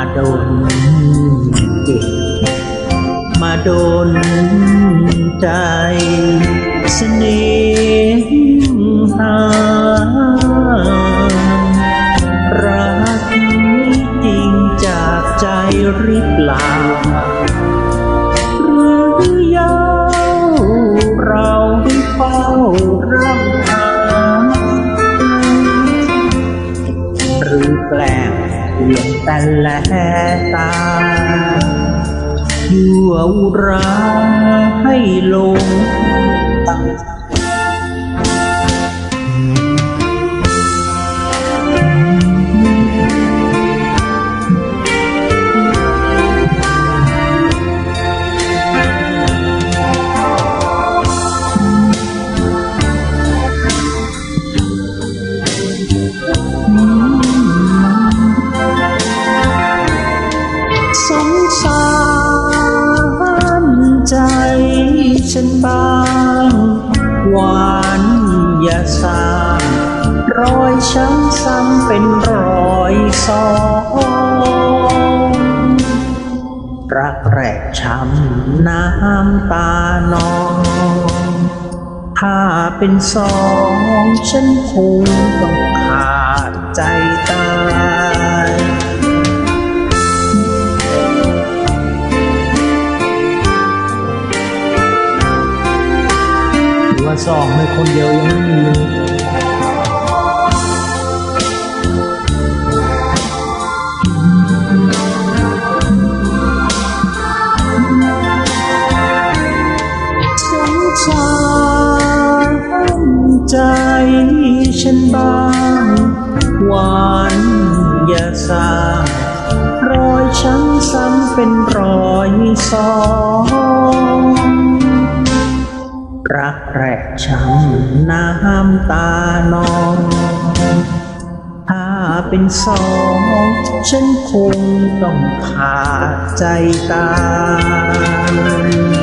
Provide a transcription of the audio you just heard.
าโดนจิตมาโดนใจสน่ห งเพียงแต่แลตายั่วอุราใฉันบ้างหวานอย่าสร้างรอยช้ำซ้ำเป็นรอยสองรักแรกช้ำน้ำตานอง ถ้าเป็นสองฉันคงต้องขาดใจตายาสองในคนเดียวยังไม่มีสงสาใจฉันบ้างหวานอย่าสารอยช้ำซ้ำเป็นรอยสอง รักแรกช้ำน้ำตานองถ้าเป็นสอง ฉันคงต้องขาดใจตาย